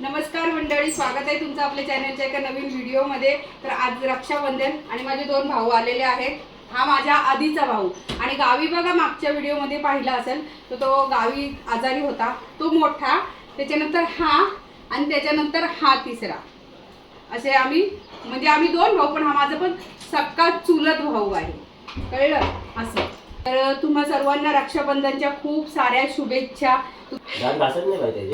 नमस्कार मंडळी स्वागत आहे तुमचं आपल्या चॅनलच्या एका नवीन व्हिडिओमध्ये तर आज रक्षाबंधन आणि माझे दोन भाऊ आलेले आहेत. हा माझ्या आधीचा भाऊ. आणि गावी बघा मागच्या व्हिडिओमध्ये पाहिला असेल तर तो गावी आजारी होता. तो मोठा त्याच्यानंतर हा आणि त्याच्यानंतर हा तिसरा. असे आम्ही म्हणजे आम्ही दोन भाऊ पण हा माझा पण सक्का चुलत भाऊ आहे. कळलं? असं. तर तुम्हा सर्वांना रक्षाबंधनच्या खूप साऱ्या शुभेच्छा.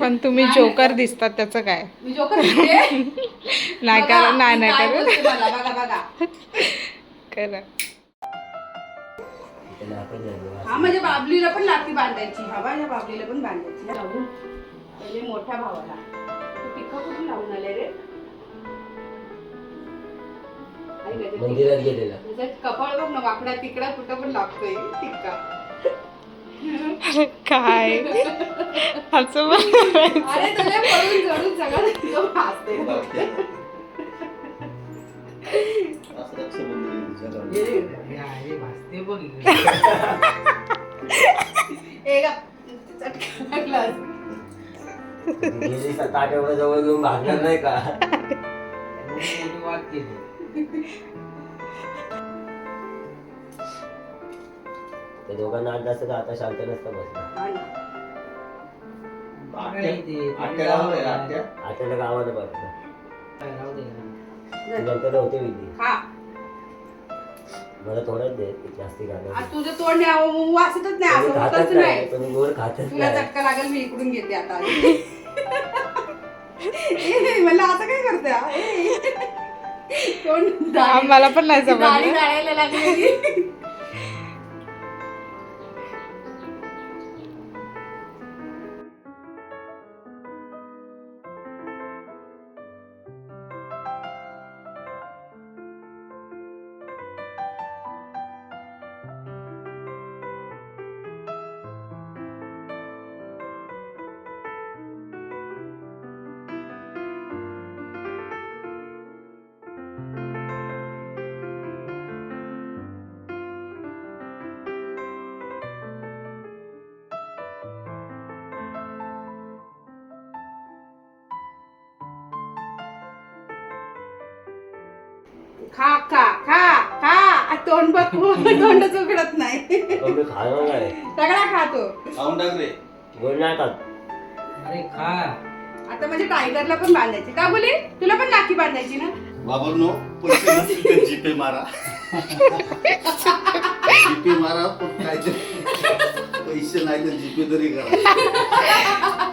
पण तुम्ही जोकर दिसतात त्याचं काय? मी जोकर. नाही कर नाही नाही कर. हा म्हणजे बाबलीला पण लागती बांधायची. हा माझ्या बाबलीला पण बांधायची. मोठ्या भावाला. तू पिका कुठून लावून आले रे? मंदिरात गेलेला. तुझं कपाळ बघ ना वाकडा तिकडा कुठं पण लागतोय. टिक्का. काय? असं अरे तुला पळून सगळं चटका. गेली ताट एवढं जवळ घेऊन भागणार नाही का? त्या दोघांना असतं तर आता शांत नसतं बसला. हा. आत्याला गावाला बसलं नंतर नव्हते विधी. खा मला थोडंच दे जास्ती आज खाणार तुझं तोंड नाही, वासतच नाही तुम्ही असं खातच होतच नाही. नाही तुम्ही गोड खातच तुला नाही. चटका लागेल मी इकडून घेते आता. ए, मला असं काय करते दाढी- मला पण नाही जाळायला लागलेली. खा खा खा खा. आ, तोंड बघ तोंडच उघडत नाही. मी खाणार नाही सगळा खातो खाऊन टाक रे. गोड नाही खात अरे खा. आता म्हणजे टायगरला पण बांधायची. का बोली? तुला पण राखी बांधायची ना? बाबरनो पैसे नसतील तर जीपे मारा. जीपे मारा पण काय ते पैसे नाही तर जीपे तरी करा.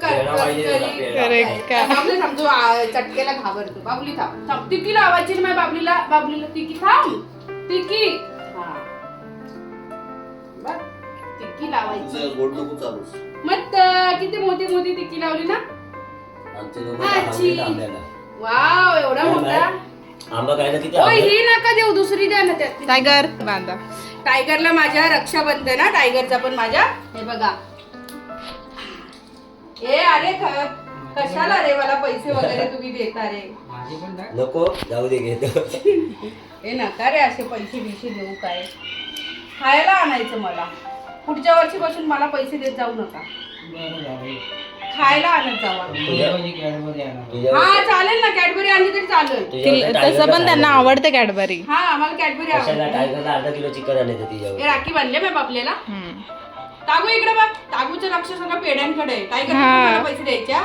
काय. काय? बाबली थांब तू आ, चटकेला घाबरतो. बाबली थांब. थांब टिकी लावायची ना माझ्या बाबलीला. बाबलीला टिकी थांब. हा. बघ टिक्की लावायची. गोड नको चालूस मग त- किती मोठी मोठी टिक्की लावली ना? आमचे दोघं आजी. आवडीत आंब्याला वाव एवढा काय मोठा? आंबा खायला किती ओय आवडत? ही नका देऊ दुसरी द्या ना त्यात. टायगर बांधा. टायगरला माझ्या रक्षाबंधन हा. टायगरचा पण माझ्या हे बघा. ए अरे ख- कशाला रे मला पैसे वगैरे तुम्ही देता रे? माझी पण टाक नको जाऊ दे घेतो. हे नका रे असे पैसे बिशे देऊ काय. खायला आणायचं मला. पुढच्या वर्षीपासून मला पैसे देत जाऊ नका. बरं झालं. खायला आणत जावा. कॅडबरी आणा तुझ्या हा चालेल ना कॅडबरी आणली तरी चालेल. तुझ्या तिला- तसं पण त्यांना आवडते कॅडबरी. हा आम्हाला कॅडबरी आवडते. टायगरला अर्धा किलो चिकन आणायचं हे तिच्यावर राखी बांधले मॅम आपल्याला तागू इकडे बघ. तागूचं लक्ष सगळं पेड्यांकडे. काय करते हा. पैसे द्यायच्या?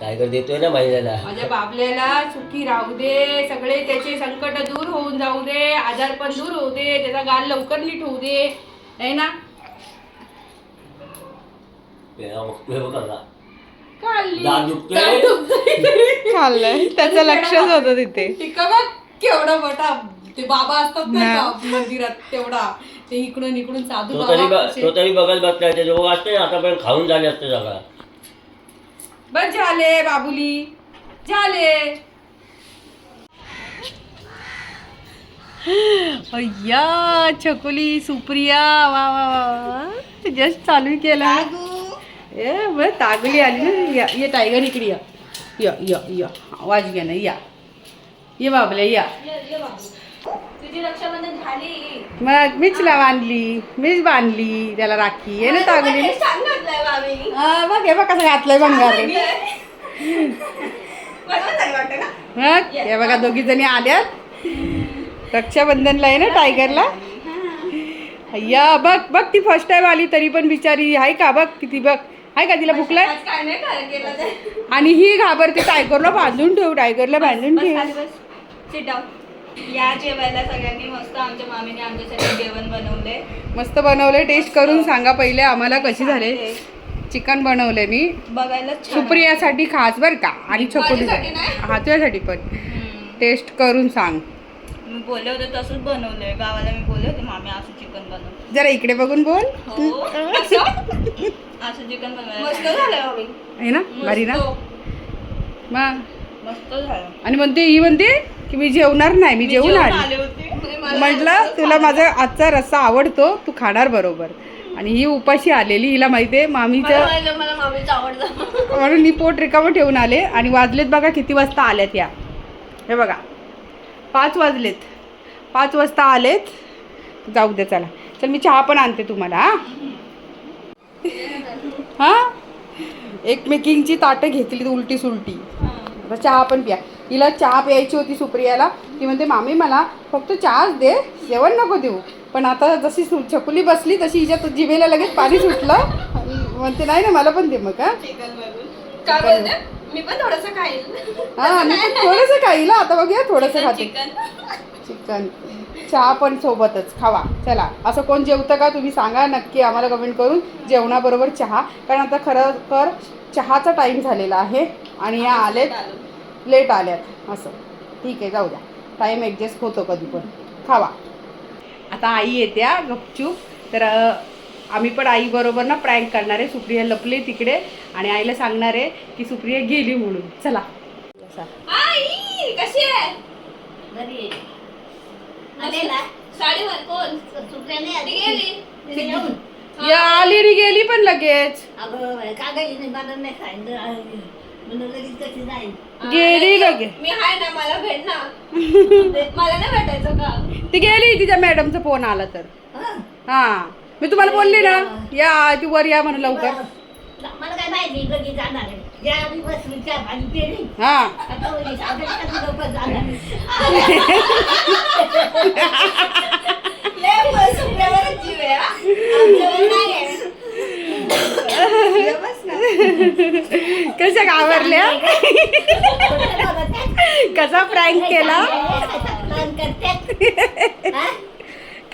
टायगर देतोय ना महिन्याला माझ्या बाबल्याला सुखी राहू दे. सगळे त्याचे संकट दूर होऊन जाऊ दे. आजार पण दूर होऊ दे. त्याचा गाल लवकर नीट होऊ दे. है ना. खाल्ली. दात दुखतोय. दात दुखतोय. खाल्लंय. त्याचं लक्षच होतं तिथे. टिक्का बघ. केवढा मोठा ते बाबा असतात नाही ना. का मंदिरात तेवढा. ते इकडून इकडून साधू तो तरी बाबा ब- असे. तो तरी बघत ते असते ना आतापर्यंत खाऊन झाले असते सगळा. बस झाले बाबुली. झाले. अय्या छकुली सुप्रिया वा वा वा जस्ट चालू केला. ए बरं तागली आली ना. या ये टायगर इकडे या. या या या. आवाज घ्या ना या. ये बाबल्या या. तुझी रक्षाबंधन झाली. मग मीच ला बांधली मीच बांधली त्याला राखी. आहे ना तागली छान घातलंय हा, बघ हे बघ कसं घातलंय भंगार. वाटतं ना? मग हे बघा दोघी जणी आल्यात. रक्षाबंधनला आहे ना टायगरला? अय्या बघ बघ ती फर्स्ट टाइम आली तरी पण बिचारी आहे का? बघ किती बघ. आहे का तिला भुकलाय? आज काय नाही खरं केलं ते? आणि ही घाबरते टायगरला बांधून ठेव टायगरला बांधून बस ठेव. खाली बस. या जेवायला सगळ्यांनी मस्त आमच्या मामीने आमच्यासाठी जेवण बनवले मस्त बनवले टेस्ट करून सांगा पहिले आम्हाला कशी झाले. चिकन बनवले मी. बघायला सुप्रियासाठी खास बर का. आणि छोकोटीसाठी माझ्यासाठी नाही? हा तुझ्यासाठी पण. टेस्ट करून सांग. मी बोलले होते तसंच बनवलंय. गावाला मी बोलले होते मामी असं चिकन बनव. जरा इकडे बघून बोल. हो. असं? चिकन बनवायला. मस्त झालं आहे ना? भारी ना? मग? मस्त झालं. आणि म्हणते ही म्हणते की मी जेवणार नाही मी जेवून आली. म्हटलं तुला माझा आजचा रस्सा आवडतो तू खाणार बरोबर. आणि ही उपाशी आलेली हिला मला मला मामीचं म्हणून मी पोट रिकामं ठेवून आले. आणि वाजलेत बघा किती वाजता आल्यात या. हे बघा. पाच वाजलेत. पाच वाजता आलेत. जाऊ दे चला. चल मी चहा पण आणते तुम्हाला हा. हा? एकमेकींची ताटं घेतली उलटी सुलटी चहा पण प्या. हिला चहा प्यायची होती सुप्रियाला. ती म्हणते मामी मला फक्त चहाच दे जेवण नको देऊ. पण आता जशी सु छकुली बसली तशी हिच्या जिभेला लगेच पाणी सुटलं. म्हणते नाही ना मला पण दे मग बोलते? मी पण थोडस खाईल. हा मी पण थोडंसं खाईल. आता बघूया थोडंसं खाते. चिकन चिकन चहा पण सोबतच खावा. चला. असं कोण जेवतं का तुम्ही सांगा नक्की आम्हाला कमेंट करून. जेवणाबरोबर चहा. कारण आता खरं तर चहाचा टाईम झालेला आहे. आणि या आलेत लेट आल्यात. असं. ठीक आहे जाऊ द्या. टाईम ॲडजस्ट होतो कधी पण. खावा. आता आई येते हा गपचूप. तर आम्ही पण आईबरोबर ना प्रँक करणार आहे. सुप्रिया लपले तिकडे आणि आईला सांगणार आहे की सुप्रिया गेली म्हणून. चला. आई कशी आहे? घरी आले साडीवर कोण? गेली. आली गेली पण लगेच. अगं का गं हिने मला नाही गेली लगे. मी हाय ना मला भेट ना मला नाही भेटायचं का? ती गेली तिच्या मॅडमचा फोन आला तर. हं? हा. मी तुम्हाला बोलली ना या ती वर या म्हणून लवकर. मला काय माहिती जाणार हा. कशी घाबरल्या? कसा प्रँक केला?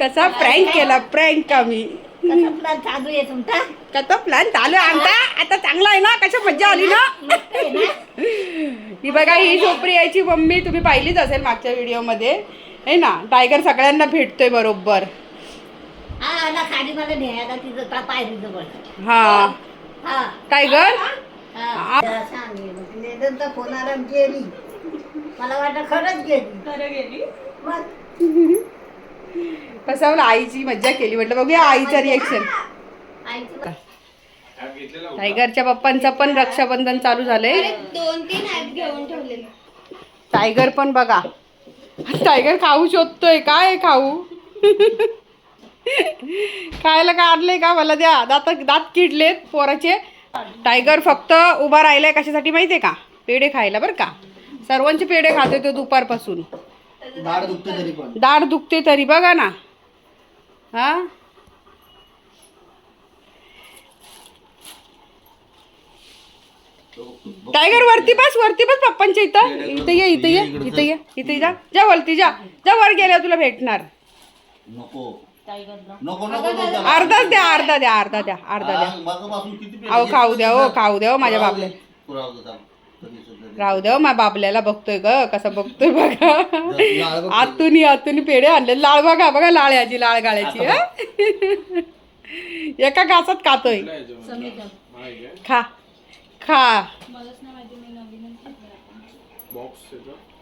कसा प्रँक केला? प्रँक आम्ही कसा प्लॅन चालू आहे तुमचा कसा प्लॅन चालू आहे आमचा? आता चांगला आहे ना? कशा मज्जा आली ना? ही बघा ही झोपरी यायची मम्मी तुम्ही पाहिलीच असेल मागच्या व्हिडिओमध्ये. है ना? टायगर सगळ्यांना भेटतोय बरोबर. हा. टायगर? सांगितलं फोन आला आणि गेली मला वाटलं खरंच गेली खरं गेली मग कसं आपलं आईची मज्जा केली. म्हटलं बघूया आईचं रिएक्शन टायगरच्या पप्पांचं पण रक्षाबंधन चालू झालंय. दोन तीन ऍप घेऊन ठेवलेले. टायगर पण बघा. टायगर खाऊ शोधतोय. काय खाऊ? खायला काय आणलंय का? मला द्या. दात दात किडलेत पोराचे. टायगर फक्त उभा राहिलाय कशासाठी माहितीये का? पेढे खायला बरं का. सर्वांचे पेढे खातोय तो दुपारपासून. दाढ दुखते तरी बघा ना. हा? टायगर वरती बस वरती बस पप्पांच्या इथं. इथं ये इथं ये इथं ये इथं जा. जा वरती जा. जा वर गेल्या तुला भेटणार. नको. नको नको नको अर्धाच द्या अर्धा द्या अर्धा द्या अर्धा द्या. मगापासून किती पेढे अहो खाऊ द्या हो? खाऊ द्या हो माझ्या राहू दे. राहू दे, थांब. कधी सुद्धा. राहू द्या हो, माझ्या बाबल्याला बघतोय ग कसं बघतोय बघा. लाळ बघ. आतून आतून पेढे आणले. लाळ बघा बघा लाळ याची लाळ गाळ्याची हा? एका घासात खातोय. खा. खा.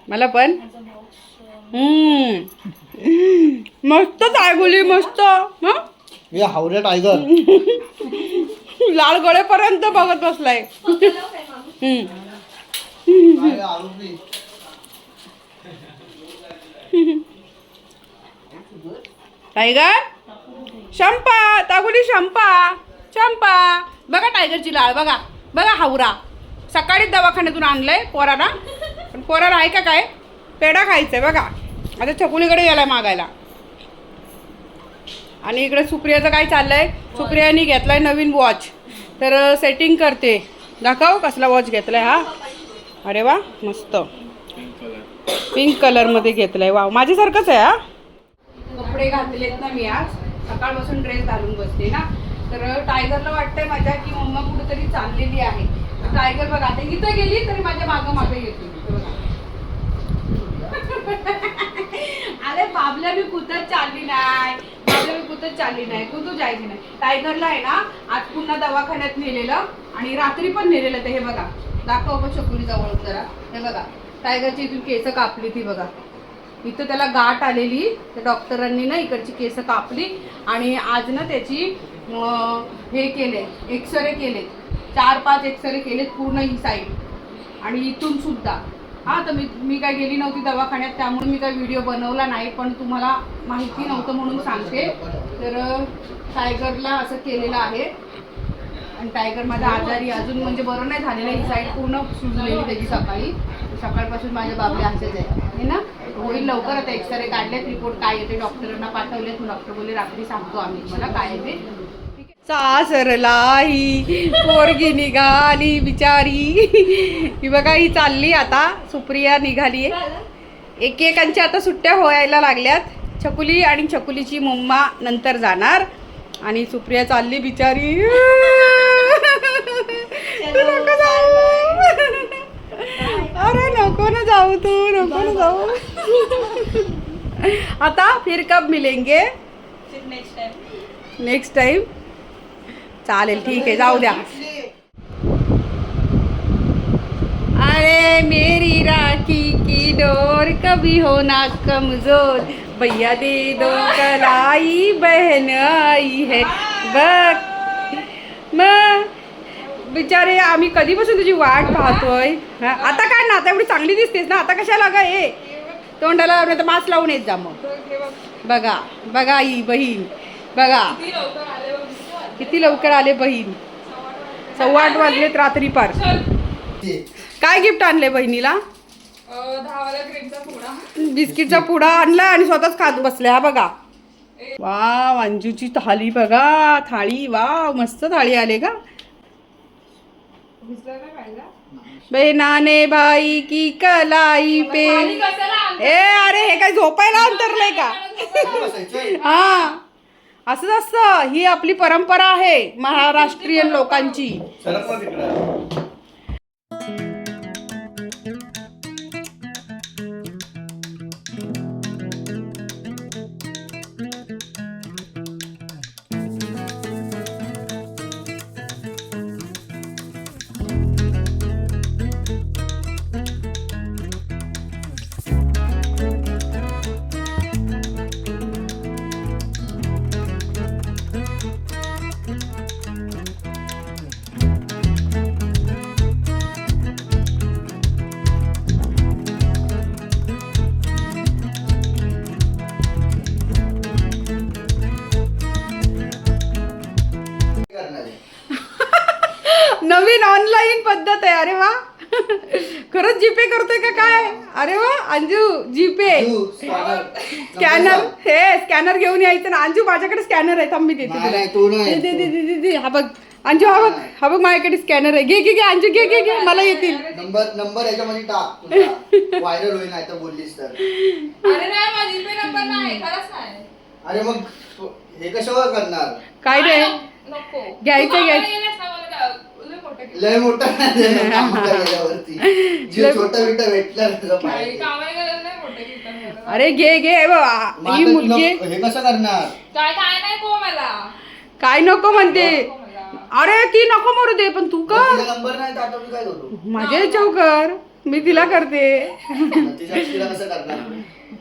मला पण? मस्त चायगुली मस्त. हावरे टायगर लाल गळेपर्यंत बघत बसलाय. टायगर? शंपा तागुली शंपा शंपा. बघा टायगरची लाळ बघा. बघा हावरा. सकाळीच दवाखान्यातून आणलंय पोराला. पण पोराला आहे का काय? पेढा खायचा आहे बघा. आता छकुलीकडे गेलाय मागायला. आणि इकडे सुप्रियाचं काय चाललंय? सुप्रियानी घेतलाय नवीन वॉच तर सेटिंग करते. दाखव कसला वॉच घेतलाय हा. अरे वा मस्त. पिंक कलरमध्ये घेतलाय. वा माझ्यासारखंच आहे हा. कपडे घातलेत ना मी आज. सकाळपासून ड्रेस घालून बसते ना. तर टायगरला वाटतंय माझ्या की मम्मा कुठेतरी चाललेली आहे. तर टायगर बघा आता इथं गेली तरी माझ्या मागं मागं येते. अरे बाबल्या मी कुठं चालली नाही. बाबला मी कुठंच चालली नाही. कुठं जायची नाही. टायगरला आहे ना आज पुन्हा दवाखान्यात नेलेलं आणि रात्री पण नेलेलं ते हे बघा. दाखव बघ जवळ जरा. हे बघा. टायगरची इथून केस कापली ती बघा. इथं त्याला गाठ आलेली. त्या डॉक्टरांनी ना इकडची केस कापली आणि आज ना त्याची हे केले एक्सरे केलेत चार पाच एक्सरे केलेत पूर्ण ही साईड. आणि इथून सुद्धा. हा तर मी मी काय गेली नव्हती दवाखान्यात त्यामुळे मी काय व्हिडिओ बनवला नाही पण तुम्हाला माहिती नव्हतं म्हणून सांगते. तर टायगरला असं केलेलं आहे. आणि टायगर माझा आजारी अजून म्हणजे बरं नाही झालेलं ही साईड पूर्ण सुजलेली त्याची सकाळी. सकाळपासून माझ्या बाबल्या असेच आहे हे ना? होईल लवकर आता एक्सरे काढलेत रिपोर्ट काय येते डॉक्टरांना पाठवलेत डॉक्टर बोलले रात्री सांगतो आम्ही. मला काय येते? सासरला ही पोरगी निघाली बिचारी. ही बघा ही चालली आता. सुप्रिया निघाली एकेकांच्या आता सुट्ट्या व्हायला लागल्यात. छकुली आणि छकुलीची मम्मा नंतर जाणार. आणि सुप्रिया चालली बिचारी. तू नको जाऊ. अरे नको ना जाऊ तू नको ना जाऊ. आता फिर कब मिलेंगे? नेक्स्ट टाइम चालेल ठीक आहे जाऊ द्या. अरे मेरी राखी की डोर कभी हो ना कमजोर। भैया दे दो कलाई बहन आई है। बघ मग बिचारे आम्ही कधीपासून तुझी वाट पाहतोय? आता काय ना आता एवढी चांगली दिसतेस ना आता कशाला ग ये तोंडाला लावून तर मास्क लावून येत जा मग. बघा बघा आई बहीण बघा. किती लवकर आले बहीण? सव्वा आठ वाजलेत रात्री पार काय गिफ्ट आणले बहिणीला? बिस्किटचा पुडा आणला आणि स्वतःच खात बसल्या हा बघा. वा अंजूची थाली बघा थाळी वा मस्त थाळी आले का बेनाने बाई की कलाई पे ए अरे हे काय झोपायला अंतरलंय का? हा. असंच असतं ही आपली परंपरा आहे महाराष्ट्रीयन लोकांची. नवीन ऑनलाईन पद्धत आहे. अरे वा. खरंच जीपे करतोय का काय? अरे वा अंजू जीपे स्कॅनर. स्कॅनर हे स्कॅनर घेऊन यायचं ना. अंजू माझ्याकडे स्कॅनर आहे. थांब मी देते नाही, तुला. नाही, तू नाही. दे, दे, दे, दे, दे. हा बघ. अंजू हा बघ. हा बघ माझ्याकडे स्कॅनर आहे. घे घे घे अंजू घे घे घे. मला येतील. नंबर नंबर याच्यामध्ये टाक तुझा. व्हायरल होईल नाही तर बोललीस तर. अरे नाही माझी पे नंबर नाही. खरंच नाही. अरे मग हे कशावर करणार? काय रे? नको. घ्यायचं, घ्यायचं. कामाला गेलास ना, मला काय- लय मोठं छोटा बिटा भेटला. अरे घे घे हे मग ही मुलगी हे कसं करणार? काय काय नाही को मला. काय नको म्हणते. अरे ती नको मरू दे पण तू कर. तिचा नंबर नाही तर आता मी काय करू? माझ्या याच्यावर कर. मी तिला करते. मग तिच्या तिला कसं करणार?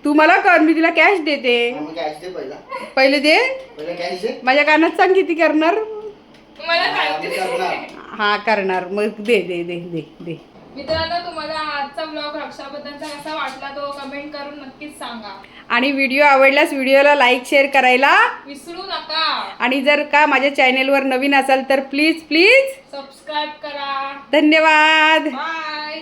तू मला कर मी तिला कॅश देते. मग कॅश दे पहिला. पहिले दे. पहिला कॅश दे. माझ्या कानात सांग किती करणार. हा, करणार. मग दे दे दे दे दे. मित्रांनो तुम्हाला आजचा ब्लॉग रक्षाबंधनचा कसा वाटला तो कमेंट करून नक्कीच सांगा. आणि व्हिडिओ आवडल्यास व्हिडिओला लाईक शेअर करायला विसरू नका. आणि जर का माझ्या चॅनेलवर नवीन असाल तर प्लीज प्लीज सबस्क्राईब करा. धन्यवाद. बाय